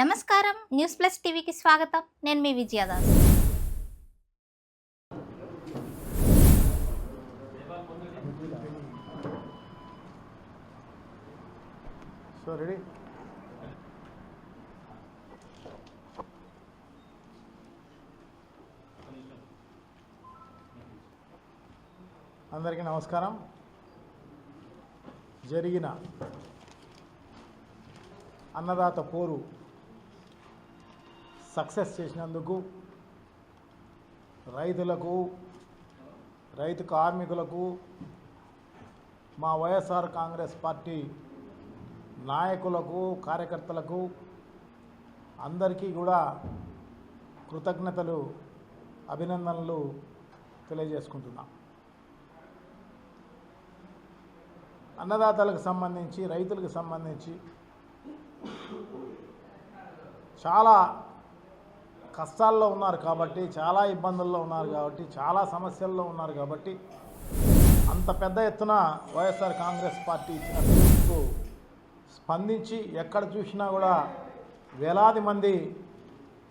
నమస్కారం. News plus టీవీకి స్వాగతం. నేను మీ విజయదాస్ సో రెడీ అందరికీ నమస్కారం. జరిగిన అన్నదాత పోరు సక్సెస్ చేసినందుకు రైతులకు రైతు కార్మికులకు మా వైఎస్ఆర్ కాంగ్రెస్ పార్టీ నాయకులకు కార్యకర్తలకు అందరికీ కూడా కృతజ్ఞతలు అభినందనలు తెలియజేసుకుంటున్నాం. అన్నదాతలకు సంబంధించి రైతులకు సంబంధించి చాలా కష్టాల్లో ఉన్నారు కాబట్టి చాలా ఇబ్బందుల్లో ఉన్నారు కాబట్టి చాలా సమస్యల్లో ఉన్నారు కాబట్టి అంత పెద్ద ఎత్తున వైఎస్ఆర్ కాంగ్రెస్ పార్టీ ఇచ్చిన పిలుపుకు స్పందించి ఎక్కడ చూసినా కూడా వేలాది మంది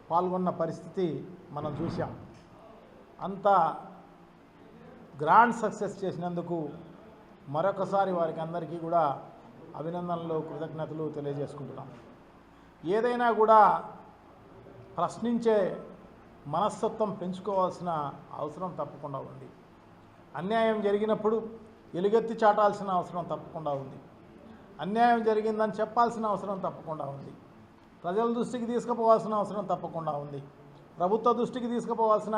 పాల్గొన్న పరిస్థితి మనం చూసాం అంత గ్రాండ్ సక్సెస్ చేసినందుకు మరొకసారి వారికి అందరికీ కూడా అభినందనలు కృతజ్ఞతలు తెలియజేసుకుంటున్నాం. ఏదైనా కూడా ప్రశ్నించే మనస్తత్వం పెంచుకోవాల్సిన అవసరం తప్పకుండా ఉంది. అన్యాయం జరిగినప్పుడు ఎలుగెత్తి చాటాల్సిన అవసరం తప్పకుండా ఉంది. అన్యాయం జరిగిందని చెప్పాల్సిన అవసరం తప్పకుండా ఉంది. ప్రజల దృష్టికి తీసుకుపోవాల్సిన అవసరం తప్పకుండా ఉంది. ప్రభుత్వ దృష్టికి తీసుకుపోవాల్సిన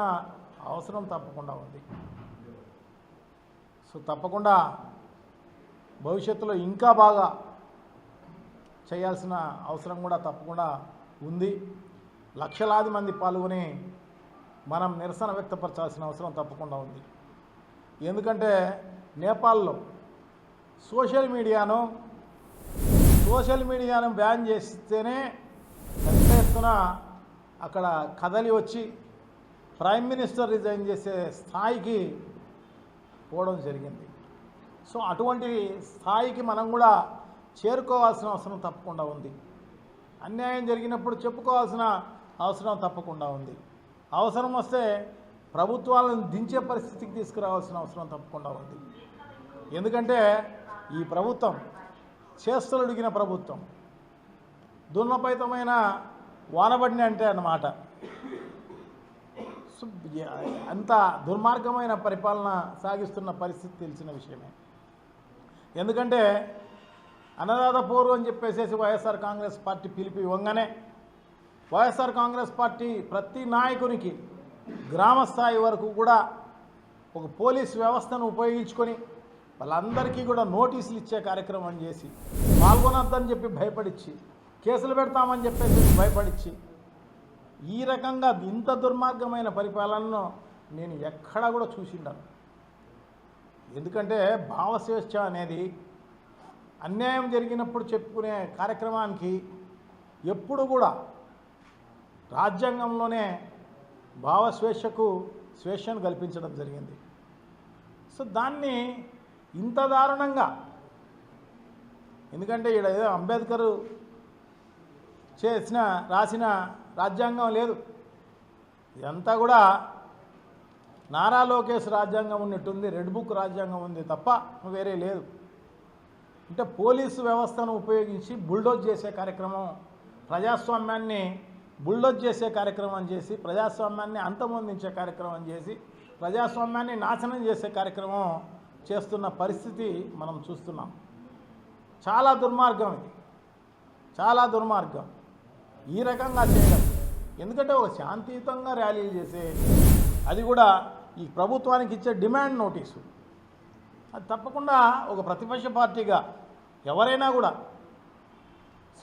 అవసరం తప్పకుండా ఉంది. సో తప్పకుండా భవిష్యత్తులో ఇంకా బాగా చేయాల్సిన అవసరం కూడా తప్పకుండా ఉంది. లక్షలాది మంది పాల్గొని మనం నిరసన వ్యక్తపరచాల్సిన అవసరం తప్పకుండా ఉంది. ఎందుకంటే నేపాల్లో సోషల్ మీడియాను సోషల్ మీడియాను బ్యాన్ చేస్తేనే పెద్ద ఎత్తున అక్కడ కదలి వచ్చి ప్రైమ్ మినిస్టర్ రిజైన్ చేసే స్థాయికి పోవడం జరిగింది. సో అటువంటి స్థాయికి మనం కూడా చేరుకోవాల్సిన అవసరం తప్పకుండా ఉంది. అన్యాయం జరిగినప్పుడు చెప్పుకోవాల్సిన అవసరం తప్పకుండా ఉంది. అవసరం వస్తే ప్రభుత్వాలను దించే పరిస్థితికి తీసుకురావాల్సిన అవసరం తప్పకుండా ఉంది. ఎందుకంటే ఈ ప్రభుత్వం చేస్తులు అడిగిన ప్రభుత్వం దున్నపైతమైన వానబడిన అంటే అన్నమాట. అంత దుర్మార్గమైన పరిపాలన సాగిస్తున్న పరిస్థితి తెలిసిన విషయమే. ఎందుకంటే అన్నదాత పోరు అని చెప్పేసేసి వైఎస్ఆర్ కాంగ్రెస్ పార్టీ పిలిపి ఇవ్వగానే వైఎస్ఆర్ కాంగ్రెస్ పార్టీ ప్రతి నాయకునికి గ్రామస్థాయి వరకు కూడా ఒక పోలీస్ వ్యవస్థను ఉపయోగించుకొని వాళ్ళందరికీ కూడా నోటీసులు ఇచ్చే కార్యక్రమం చేసి పాల్గొనొద్దని చెప్పి భయపడిచ్చి కేసులు పెడతామని చెప్పేసి భయపడిచ్చి ఈ రకంగా ఇంత దుర్మార్గమైన పరిపాలనను నేను ఎక్కడా కూడా చూసిండాను. ఎందుకంటే భావస్వేచ్ఛ అనేది అన్యాయం జరిగినప్పుడు చెప్పుకునే కార్యక్రమానికి ఎప్పుడు కూడా రాజ్యాంగంలోనే భావస్వేచ్ఛకు స్వేచ్ఛను కల్పించడం జరిగింది. సో దాన్ని ఇంత దారుణంగా ఎందుకంటే ఈడ ఏదో అంబేద్కర్ చేసిన రాసిన రాజ్యాంగం లేదు. ఇదంతా కూడా నారా లోకేష్ రాజ్యాంగం ఉన్నట్టుంది రెడ్ బుక్ రాజ్యాంగం ఉంది తప్ప వేరే లేదు. అంటే పోలీసు వ్యవస్థను ఉపయోగించి బుల్డోజ్ చేసే కార్యక్రమం ప్రజాస్వామ్యాన్ని బుల్డోజ్ చేసే కార్యక్రమం చేసి ప్రజాస్వామ్యాన్ని అంతమొందించే కార్యక్రమం చేసి ప్రజాస్వామ్యాన్ని నాశనం చేసే కార్యక్రమం చేస్తున్న పరిస్థితి మనం చూస్తున్నాం. చాలా దుర్మార్గం ఇది. చాలా దుర్మార్గం. ఈ రకంగా చేయడం. ఎందుకంటే ఒక శాంతియుతంగా ర్యాలీలు చేసే అది కూడా ఈ ప్రభుత్వానికి ఇచ్చే డిమాండ్ నోటీసు. అది తప్పకుండా ఒక ప్రతిపక్ష పార్టీగా ఎవరైనా కూడా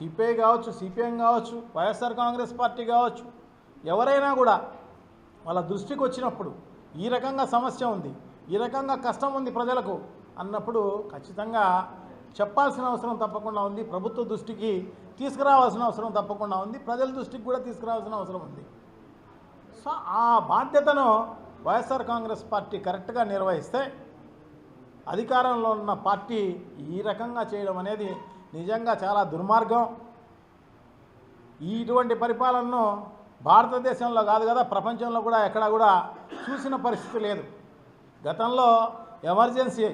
సిపిఐ కావచ్చు సిపిఎం కావచ్చు వైఎస్ఆర్ కాంగ్రెస్ పార్టీ కావచ్చు ఎవరైనా కూడా వాళ్ళ దృష్టికి వచ్చినప్పుడు ఈ రకంగా సమస్య ఉంది ఈ రకంగా కష్టం ఉంది ప్రజలకు అన్నప్పుడు ఖచ్చితంగా చెప్పాల్సిన అవసరం తప్పకుండా ఉంది ప్రభుత్వ దృష్టికి తీసుకురావాల్సిన అవసరం తప్పకుండా ఉంది ప్రజల దృష్టికి కూడా తీసుకురావాల్సిన అవసరం ఉంది. సో ఆ బాధ్యతను వైఎస్ఆర్ కాంగ్రెస్ పార్టీ కరెక్ట్గా నిర్వహిస్తే అధికారంలో ఉన్న పార్టీ ఈ రకంగా చేయడం అనేది నిజంగా చాలా దుర్మార్గం. ఈ ఇటువంటి పరిపాలనను భారతదేశంలో కాదు కదా ప్రపంచంలో కూడా ఎక్కడా కూడా చూసిన పరిస్థితి లేదు. గతంలో ఎమర్జెన్సీ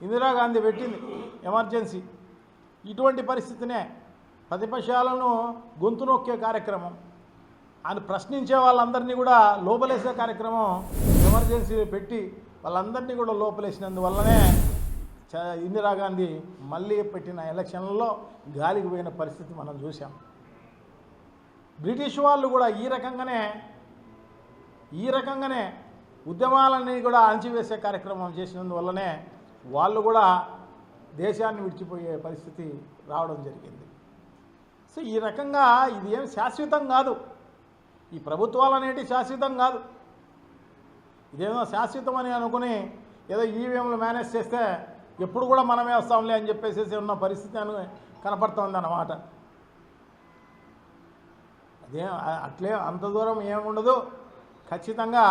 ఇందిరాగాంధీ పెట్టింది ఎమర్జెన్సీ. ఇటువంటి పరిస్థితినే ప్రతిపక్షాలను గొంతు నొక్కే కార్యక్రమం అని ప్రశ్నించే వాళ్ళందరినీ కూడా లోపలేసే కార్యక్రమం ఎమర్జెన్సీ పెట్టి వాళ్ళందరినీ కూడా లోపలేసినందువల్లనే ఇందిరాగాంధీ మళ్ళీ పెట్టిన ఎలక్షన్లలో గాలికి పోయిన పరిస్థితి మనం చూసాం బ్రిటిష్ వాళ్ళు కూడా ఈ రకంగానే ఈ రకంగానే ఉద్యమాలని కూడా అణచివేసే కార్యక్రమం చేసినందువల్లనే వాళ్ళు కూడా దేశాన్ని విడిచిపోయే పరిస్థితి రావడం జరిగింది. సో ఈ రకంగా ఇది ఏం శాశ్వతం కాదు. ఈ ప్రభుత్వాలు అనేటి శాశ్వతం కాదు. ఇదేదో శాశ్వతం అని అనుకుని ఏదో ఈవీఎంలు మేనేజ్ చేస్తే ఎప్పుడు కూడా మనమే వస్తాంలే అని చెప్పేసేసి ఉన్న పరిస్థితి అని కనపడుతోంది అన్నమాట అదే అట్లే అంత దూరం ఏముండదు. ఖచ్చితంగా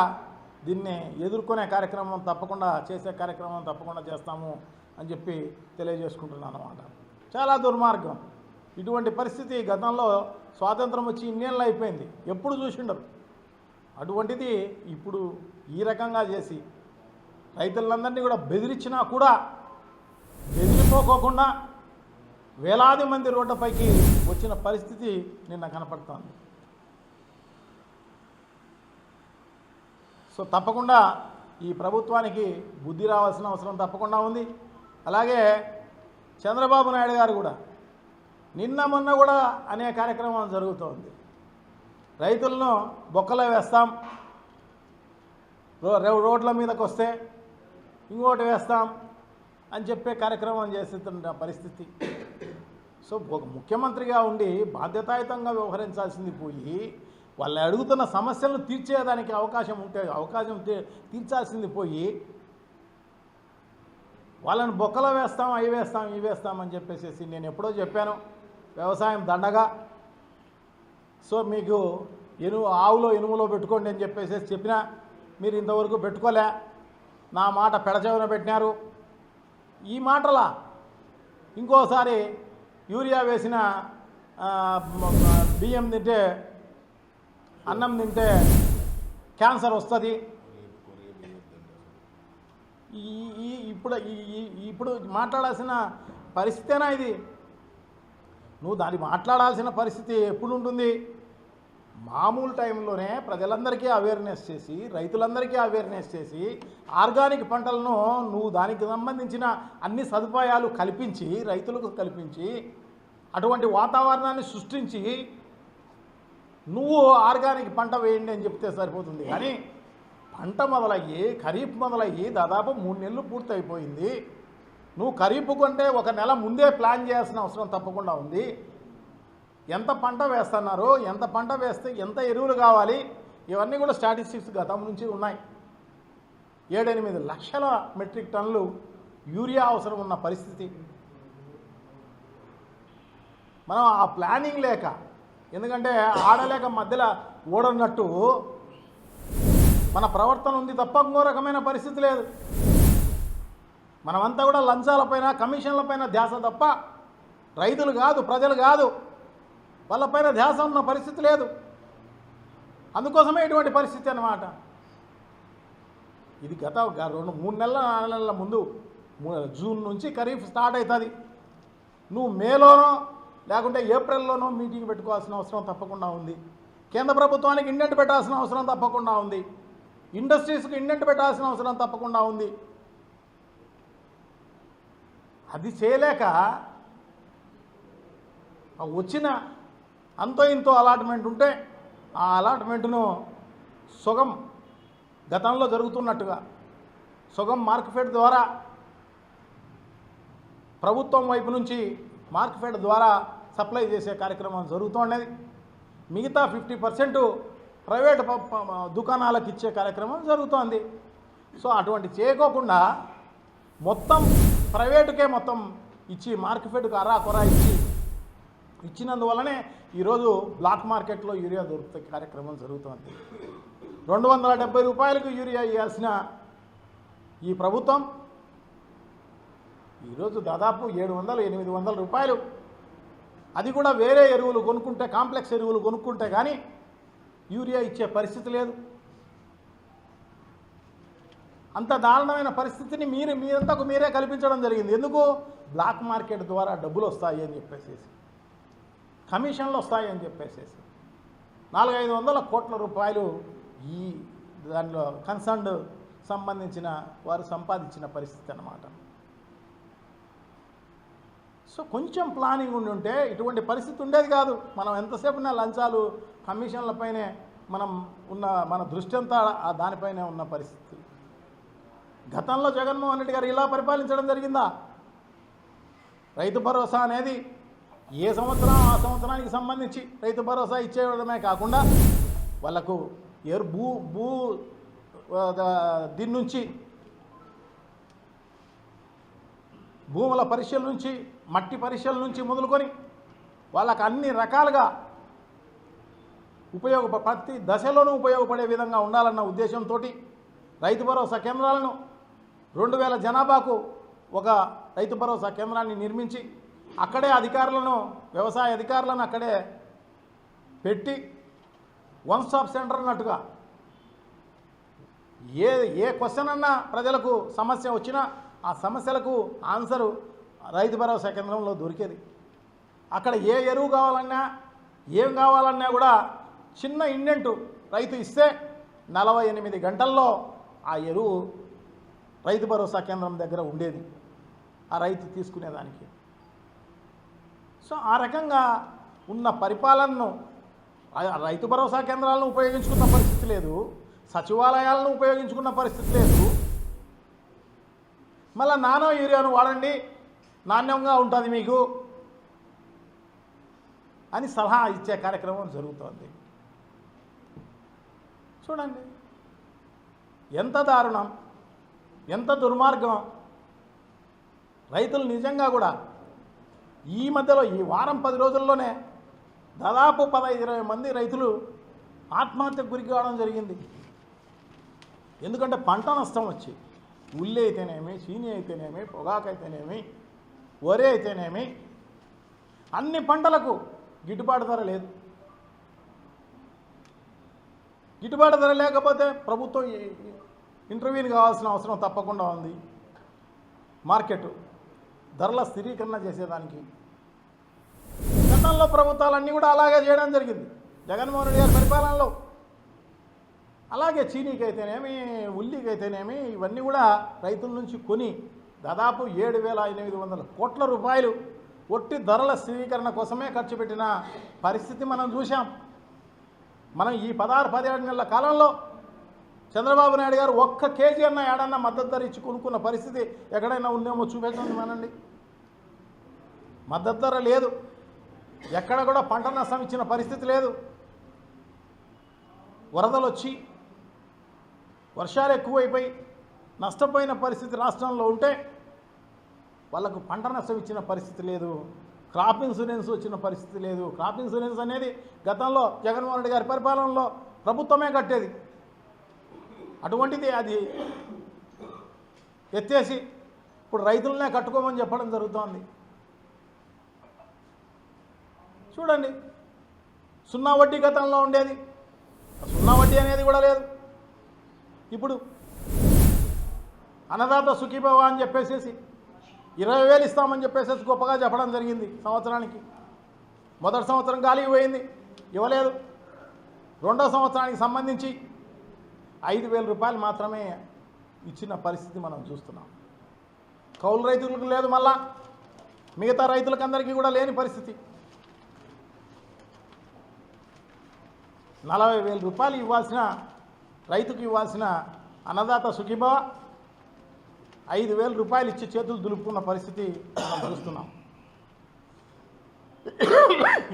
దీన్ని ఎదుర్కొనే కార్యక్రమం తప్పకుండా చేసే కార్యక్రమం తప్పకుండా చేస్తాము అని చెప్పి తెలియజేసుకుంటున్నాను అనమాట చాలా దుర్మార్గం. ఇటువంటి పరిస్థితి గతంలో స్వాతంత్రం వచ్చి ఇన్నేళ్ళు అయిపోయింది. ఎప్పుడు చూసిండరు. అటువంటిది ఇప్పుడు ఈ రకంగా చేసి రైతులందరినీ కూడా బెదిరించినా కూడా బెదిరిపోకోకుండా వేలాది మంది రోడ్లపైకి వచ్చిన పరిస్థితి నిన్న కనపడుతోంది. సో తప్పకుండా ఈ ప్రభుత్వానికి బుద్ధి రావాల్సిన అవసరం తప్పకుండా ఉంది. అలాగే చంద్రబాబు నాయుడు గారు కూడా నిన్న మొన్న కూడా అనే కార్యక్రమం జరుగుతోంది. రైతులను బొక్కలో వేస్తాం. రో- రోడ్ల మీదకి వస్తే ఇంకోటి వేస్తాం. అని చెప్పే కార్యక్రమం చేస్తున్న పరిస్థితి. సో ఒక ముఖ్యమంత్రిగా ఉండి బాధ్యతాయుతంగా వ్యవహరించాల్సింది పోయి వాళ్ళు అడుగుతున్న సమస్యలను తీర్చేదానికి అవకాశం ఉంటే అవకాశం తీర్చాల్సింది పోయి వాళ్ళని బొక్కలో వేస్తాం అవి వేస్తాం ఇవి వేస్తాం అని చెప్పేసి నేను ఎప్పుడో చెప్పాను. వ్యవసాయం దండగా. సో మీకు ఎనువు ఆవులో ఇనుములో పెట్టుకోండి అని చెప్పేసి చెప్పినా మీరు ఇంతవరకు పెట్టుకోలే. నా మాట పెడచెవిన పెట్టినారు. ఈ మాటల ఇంకోసారి యూరియా వేసిన బియ్యం తింటే అన్నం తింటే క్యాన్సర్ వస్తుంది. ఈ ఈ ఇప్పుడు ఈ- ఇప్పుడు మాట్లాడాల్సిన పరిస్థితేనా ఇది? నువ్వు దాన్ని మాట్లాడాల్సిన పరిస్థితి ఎప్పుడు ఉంటుంది మామూలు టైంలోనే ప్రజలందరికీ అవేర్నెస్ చేసి రైతులందరికీ అవేర్నెస్ చేసి ఆర్గానిక్ పంటలను నువ్వు దానికి సంబంధించిన అన్ని సదుపాయాలు కల్పించి రైతులకు కల్పించి అటువంటి వాతావరణాన్ని సృష్టించి నువ్వు ఆర్గానిక్ పంట వేయండి అని చెప్తే సరిపోతుంది. కానీ పంట మొదలయ్యి ఖరీఫ్ మొదలయ్యి దాదాపు మూడు నెలలు పూర్తయిపోయింది. నువ్వు ఖరీఫ్ కంటే ఒక నెల ముందే ప్లాన్ చేయాల్సిన అవసరం తప్పకుండా ఉంది. ఎంత పంట వేస్తున్నారు ఎంత పంట వేస్తే ఎంత ఎరువులు కావాలి ఇవన్నీ కూడా స్టాటిస్టిక్స్ గతం నుంచి ఉన్నాయి. ఏడెనిమిది లక్షల మెట్రిక్ టన్నులు యూరియా అవసరం ఉన్న పరిస్థితి. మనం ఆ ప్లానింగ్ లేక ఎందుకంటే ఆడలేక మధ్యలో ఓడన్నట్టు మన ప్రవర్తన ఉంది తప్ప ఇంకో రకమైన పరిస్థితి లేదు. మనమంతా కూడా లంచాలపైన కమిషన్లపైన ధ్యాస తప్ప రైతులు కాదు ప్రజలు కాదు. వాళ్ళపైన ధ్యాస ఉన్న పరిస్థితి లేదు. అందుకోసమే ఇటువంటి పరిస్థితి అన్నమాట. ఇది గత రెండు మూడు నెలల నాలుగు నెలల ముందు జూన్ నుంచి ఖరీఫ్ స్టార్ట్ అవుతుంది నువ్వు మేలోనో లేకుంటే ఏప్రిల్లోనో మీటింగ్ పెట్టుకోవాల్సిన అవసరం తప్పకుండా ఉంది. కేంద్ర ప్రభుత్వానికి ఇండెంట్ పెట్టాల్సిన అవసరం తప్పకుండా ఉంది. ఇండస్ట్రీస్కి ఇండెంట్ పెట్టాల్సిన అవసరం తప్పకుండా ఉంది. అది చేయలేక వచ్చిన అంతో ఇంతో అలాట్మెంట్ ఉంటే ఆ అలాట్మెంట్ను సుగం గతంలో జరుగుతున్నట్టుగా సుగం మార్కెట్ ద్వారా ప్రభుత్వం వైపు నుంచి మార్కెట్ ద్వారా సప్లై చేసే కార్యక్రమం జరుగుతుండేది మిగతా ఫిఫ్టీ పర్సెంట్ ప్రైవేట్ దుకాణాలకు ఇచ్చే కార్యక్రమం జరుగుతోంది. సో అటువంటి చేయకోకుండా మొత్తం ప్రైవేటుకే మొత్తం ఇచ్చి మార్కెట్కు అరా కొరా ఇచ్చి ఇచ్చినందువల్లనే ఈరోజు బ్లాక్ మార్కెట్లో యూరియా దొరుకుతాయి కార్యక్రమం జరుగుతుంది. రెండు వందల డెబ్బై రూపాయలకు యూరియా ఇవ్వాల్సిన ఈ ప్రభుత్వం ఈరోజు దాదాపు ఏడు వందలు ఎనిమిది వందల రూపాయలు. అది కూడా వేరే ఎరువులు కొనుక్కుంటే కాంప్లెక్స్ ఎరువులు కొనుక్కుంటే కానీ యూరియా ఇచ్చే పరిస్థితి లేదు. అంత దారుణమైన పరిస్థితిని మీరు మీరంతకు మీరే కల్పించడం జరిగింది. ఎందుకు? బ్లాక్ మార్కెట్ ద్వారా డబ్బులు వస్తాయి అని చెప్పేసేసి. కమిషన్లు వస్తాయని అని చెప్పేసేసి నాలుగైదు వందల కోట్ల రూపాయలు ఈ దానిలో కన్సర్న్డ్ సంబంధించిన వారు సంపాదించిన పరిస్థితి అన్నమాట. సో కొంచెం ప్లానింగ్ ఉండి ఉంటే ఇటువంటి పరిస్థితి ఉండేది కాదు. మనం ఎంతసేపు నా లంచాలు కమిషన్లపైనే మనం ఉన్న మన దృష్టి అంతా ఆ దానిపైనే ఉన్న పరిస్థితి. గతంలో జగన్మోహన్ రెడ్డి గారు ఇలా పరిపాలించడం జరిగిందా? రైతు భరోసా అనేది ఏ సంవత్సరం ఆ సంవత్సరానికి సంబంధించి రైతు భరోసా ఇచ్చేయడమే కాకుండా వాళ్ళకు ఎరు భూ భూ ద- దీని నుంచి భూముల పరీక్షల నుంచి మట్టి పరీక్షల నుంచి మొదలుకొని వాళ్ళకు అన్ని రకాలుగా ఉపయోగ ప్రతి దశలోనూ ఉపయోగపడే విధంగా ఉండాలన్న ఉద్దేశంతో రైతు భరోసా కేంద్రాలను రెండు వేల జనాభాకు ఒక రైతు భరోసా కేంద్రాన్ని నిర్మించి అక్కడే అధికారులను వ్యవసాయ అధికారులను అక్కడే పెట్టి వన్ స్టాప్ సెంటర్ అన్నట్టుగా. ఏ ఏ క్వశ్చన్ అన్నా ప్రజలకు సమస్య వచ్చినా ఆ సమస్యలకు ఆన్సరు రైతు భరోసా కేంద్రంలో దొరికేది. అక్కడ ఏ ఎరువు కావాలన్నా ఏం కావాలన్నా కూడా చిన్న ఇండెంటు రైతు ఇస్తే నలభై ఎనిమిది గంటల్లో ఆ ఎరువు రైతు భరోసా కేంద్రం దగ్గర ఉండేది. ఆ రైతు తీసుకునేదానికి. సో ఆ రకంగా ఉన్న పరిపాలనను రైతు భరోసా కేంద్రాలను ఉపయోగించుకున్న పరిస్థితి లేదు సచివాలయాలను ఉపయోగించుకున్న పరిస్థితి లేదు. మళ్ళీ నానో యూరియాను వాడండి నాణ్యంగా ఉంటుంది మీకు అని సలహా ఇచ్చే కార్యక్రమం జరుగుతోంది. చూడండి ఎంత దారుణం ఎంత దుర్మార్గం. రైతులు నిజంగా కూడా ఈ మధ్యలో ఈ వారం పది రోజుల్లోనే దాదాపు పదహైదు ఇరవై మంది రైతులు ఆత్మహత్యకు గురి కావడం జరిగింది. ఎందుకంటే పంట నష్టం వచ్చి ఉల్లి అయితేనేమి చీని అయితేనేమి పొగాకు అయితేనేమి వరి అయితేనేమి అన్ని పంటలకు గిట్టుబాటు ధర లేదు. గిట్టుబాటు ధర లేకపోతే ప్రభుత్వం ఇంటర్వ్యూని కావాల్సిన అవసరం తప్పకుండా ఉంది. మార్కెట్ ధరల స్థిరీకరణ చేసేదానికి. గతంలో ప్రభుత్వాలన్నీ కూడా అలాగే చేయడం జరిగింది. జగన్మోహన్ రెడ్డి గారి పరిపాలనలో. అలాగే చీనీకి అయితేనేమి ఇవన్నీ కూడా రైతుల నుంచి కొని దాదాపు ఏడు వేల ఎనిమిది వందల కోట్ల రూపాయలు ఒట్టి ధరల స్థిరీకరణ కోసమే ఖర్చు పెట్టిన పరిస్థితి మనం చూసాం మనం ఈ పదహారు పదిహేడు నెలల కాలంలో చంద్రబాబు నాయుడు గారు ఒక్క కేజీ అన్న ఏడన్నా మద్దతు ధర ఇచ్చి కొనుక్కున్న పరిస్థితి ఎక్కడైనా ఉందేమో చూపించండి మనండి. మద్దతు ధర లేదు. ఎక్కడ కూడా పంట నష్టం ఇచ్చిన పరిస్థితి లేదు. వరదలు వచ్చి వర్షాలు ఎక్కువైపోయి నష్టపోయిన పరిస్థితి రాష్ట్రంలో ఉంటే వాళ్ళకు పంట నష్టం ఇచ్చిన పరిస్థితి లేదు. క్రాప్ ఇన్సూరెన్స్ వచ్చిన పరిస్థితి లేదు. క్రాప్ ఇన్సూరెన్స్ అనేది గతంలో జగన్మోహన్ రెడ్డి గారి పరిపాలనలో ప్రభుత్వమే కట్టేది. అటువంటిది అది ఎత్తేసి ఇప్పుడు రైతులనే కట్టుకోమని చెప్పడం జరుగుతోంది. చూడండి సున్నా వడ్డీ గతంలో ఉండేది. సున్నా వడ్డీ అనేది కూడా లేదు. ఇప్పుడు అన్నదాత సుఖీభవ అని చెప్పేసేసి ఇరవై వేలు ఇస్తామని చెప్పేసేసి గొప్పగా చెప్పడం జరిగింది సంవత్సరానికి. మొదటి సంవత్సరం గాలికి పోయింది ఇవ్వలేదు. రెండో సంవత్సరానికి సంబంధించి ఐదు వేల రూపాయలు మాత్రమే ఇచ్చిన పరిస్థితి మనం చూస్తున్నాం. కౌలు రైతులకు లేదు మళ్ళా. మిగతా రైతులకందరికీ కూడా లేని పరిస్థితి. నలభై వేల రూపాయలు ఇవ్వాల్సిన రైతుకు ఇవ్వాల్సిన అన్నదాత సుఖీభవ ఐదు వేల రూపాయలు ఇచ్చి చేతులు దులుపుకున్న పరిస్థితి మనం చూస్తున్నాం.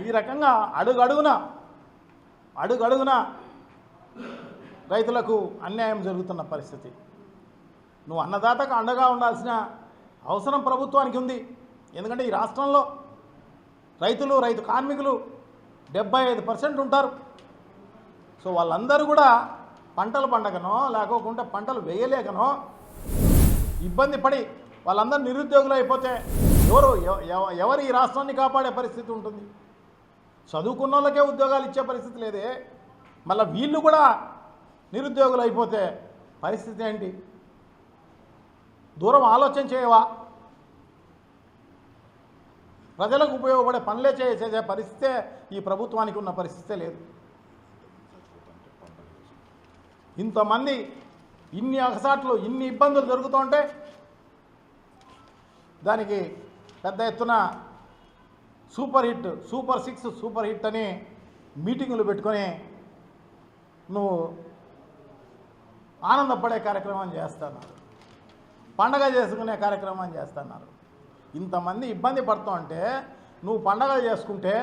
ఈ రకంగా అడుగడుగున అడుగడుగున రైతులకు అన్యాయం జరుగుతున్న పరిస్థితి. నువ్వు అన్నదాతకు అండగా ఉండాల్సిన అవసరం ప్రభుత్వానికి ఉంది. ఎందుకంటే ఈ రాష్ట్రంలో రైతులు రైతు కార్మికులు డెబ్బై ఐదు పర్సెంట్ ఉంటారు. సో వాళ్ళందరూ కూడా పంటలు పండగనో లేకోకుండా పంటలు వేయలేకనో ఇబ్బంది పడి వాళ్ళందరూ నిరుద్యోగులు అయిపోతే ఎవరు ఎవ- ఎవరు ఈ రాష్ట్రాన్ని కాపాడే పరిస్థితి ఉంటుంది? చదువుకున్న వాళ్ళకే ఉద్యోగాలు ఇచ్చే పరిస్థితి లేదే. మళ్ళీ వీళ్ళు కూడా నిరుద్యోగులు అయిపోతే పరిస్థితి ఏంటి? దూరం ఆలోచన చేయవా? ప్రజలకు ఉపయోగపడే పనులే చేసే పరిస్థితే ఈ ప్రభుత్వానికి ఉన్న పరిస్థితే లేదు. ఇంతమంది ఇన్ని అగసాట్లు ఇన్ని ఇబ్బందులు జరుగుతుంటే దానికి పెద్ద ఎత్తున super hit super six super hit అని మీటింగులు పెట్టుకొని నువ్వు ఆనందపడే కార్యక్రమం చేస్తున్నారు. పండగ చేసుకునే కార్యక్రమం చేస్తున్నారు. ఇంతమంది ఇబ్బంది పడుతూ ఉంటే నువ్వు పండగలు చేసుకుంటే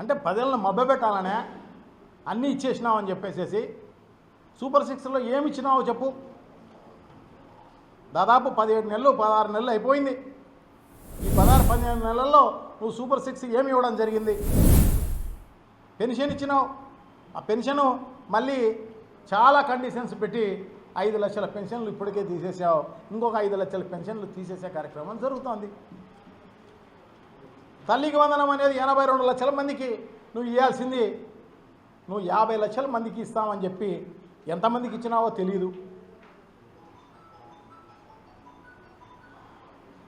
అంటే ప్రజలను మభ్యపెట్టాలనే అన్నీ ఇచ్చేసినావు అని చెప్పేసేసి సూపర్ సిక్స్లో ఏమి ఇచ్చినావో చెప్పు. దాదాపు పదిహేడు నెలలు పదహారు నెలలు అయిపోయింది. ఈ పదహారు పదిహేను నెలల్లో నువ్వు సూపర్ సిక్స్ ఏమి ఇవ్వడం జరిగింది? పెన్షన్ ఇచ్చినావు. ఆ పెన్షను మళ్ళీ చాలా కండిషన్స్ పెట్టి ఐదు లక్షల పెన్షన్లు ఇప్పటికే తీసేసావు. ఇంకొక ఐదు లక్షల పెన్షన్లు తీసేసే కార్యక్రమం జరుగుతోంది. తల్లికి వందనం అనేది ఎనభై రెండు లక్షల మందికి నువ్వు ఇవ్వాల్సింది నువ్వు యాభై లక్షల మందికి ఇస్తామని చెప్పి ఎంతమందికి ఇచ్చినావో తెలియదు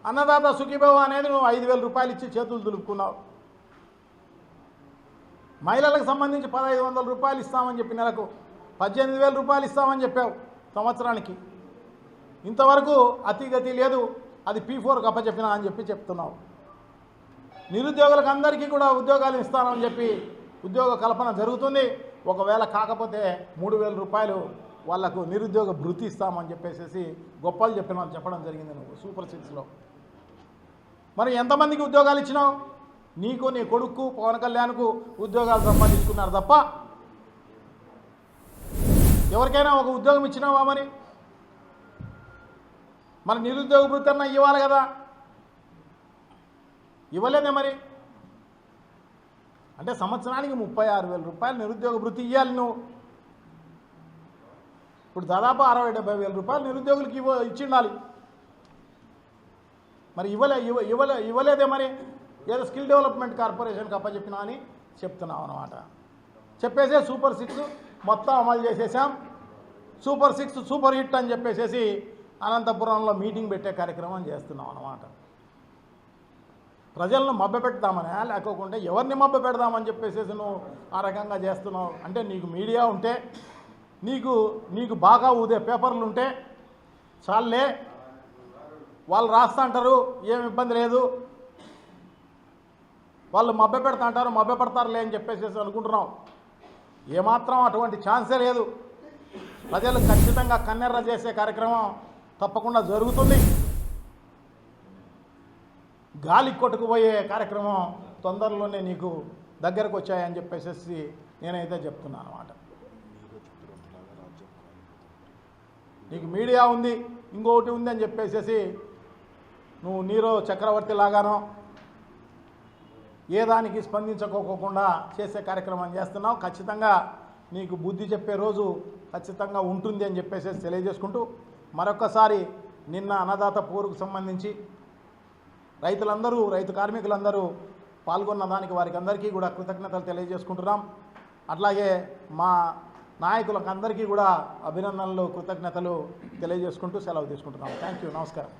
అన్నదాత సుఖీభవ అనేది నువ్వు ఐదు వేల రూపాయలు ఇచ్చి చేతులు దులుపుకున్నావు. మహిళలకు సంబంధించి పదహైదు వందల రూపాయలు ఇస్తామని చెప్పి నెలకు పద్దెనిమిది వేల రూపాయలు ఇస్తామని చెప్పావు సంవత్సరానికి. ఇంతవరకు అతిగతి లేదు అది పీ ఫోర్కి అప్పచెప్పినా అని చెప్పి చెప్తున్నావు. నిరుద్యోగులకు అందరికీ కూడా ఉద్యోగాలు ఇస్తానని చెప్పి ఉద్యోగ కల్పన జరుగుతుంది. ఒకవేళ కాకపోతే మూడు వేల రూపాయలు వాళ్ళకు నిరుద్యోగ భృతి ఇస్తామని చెప్పేసి గొప్పలు చెప్పిన చెప్పడం జరిగింది నువ్వు సూపర్ సిక్స్లో. మరి ఎంతమందికి ఉద్యోగాలు ఇచ్చినావు? నీకు నీ కొడుకు పవన్ కళ్యాణ్కు ఉద్యోగాలు సంపాదించుకున్నారు తప్ప ఎవరికైనా ఒక ఉద్యోగం ఇచ్చినావా మరి మరి నిరుద్యోగ వృత్తి అన్న ఇవ్వాలి కదా. ఇవ్వలేదే మరి? అంటే సంవత్సరానికి ముప్పై ఆరు వేల రూపాయలు నిరుద్యోగ వృత్తి ఇవ్వాలి నువ్వు. ఇప్పుడు దాదాపు అరవై డెబ్బై వేల రూపాయలు నిరుద్యోగులకి ఇవ్వ ఇచ్చిండాలి. మరి ఇవ్వలే ఇవ్వ ఇవ్వలే ఇవ్వలేదే మరి? ఏదో స్కిల్ డెవలప్మెంట్ కార్పొరేషన్కి అప్పచెప్పినా అని చెప్తున్నావు అనమాట చెప్పేసే సూపర్ సిక్స్ మొత్తం అమలు చేసేసాం సూపర్ సిక్స్ సూపర్ హిట్ అని చెప్పేసేసి అనంతపురంలో మీటింగ్ పెట్టే కార్యక్రమం చేస్తున్నాం అనమాట ప్రజలను మభ్యపెడతామనే లేకోకుంటే ఎవరిని మభ్యపెడదామని చెప్పేసేసి నువ్వు ఆ రకంగా చేస్తున్నావు. అంటే నీకు మీడియా ఉంటే నీకు నీకు బాగా ఊదే పేపర్లు ఉంటే చాలే వాళ్ళు రాస్తా అంటారు ఏమి ఇబ్బంది లేదు. వాళ్ళు మభ్య పెడతా అంటారు మభ్య పెడతారులే అని చెప్పేసేసి అనుకుంటున్నాం. ఏమాత్రం అటువంటి ఛాన్సే లేదు. ప్రజలు ఖచ్చితంగా కన్నెర్ర చేసే కార్యక్రమం తప్పకుండా జరుగుతుంది. గాలి కొట్టుకుపోయే కార్యక్రమం తొందరలోనే నీకు దగ్గరకు వచ్చాయని చెప్పేసి నేనైతే చెప్తున్నాను అనమాట నీకు మీడియా ఉంది ఇంకొకటి ఉంది అని చెప్పేసేసి నువ్వు నీరో చక్రవర్తి లాగానో ఏ దానికి స్పందించుకోకుండా చేసే కార్యక్రమం చేస్తున్నావు. ఖచ్చితంగా నీకు బుద్ధి చెప్పే రోజు ఖచ్చితంగా ఉంటుంది అని చెప్పేసి తెలియజేసుకుంటూ మరొకసారి నిన్న అన్నదాత పోరుకు సంబంధించి రైతులందరూ రైతు కార్మికులందరూ పాల్గొన్న దానికి వారికి అందరికీ కూడా కృతజ్ఞతలు తెలియజేసుకుంటున్నాం. అట్లాగే మా నాయకులకు అందరికీ కూడా అభినందనలు కృతజ్ఞతలు తెలియజేసుకుంటూ సెలవు తీసుకుంటున్నాం. Thank you. నమస్కారం.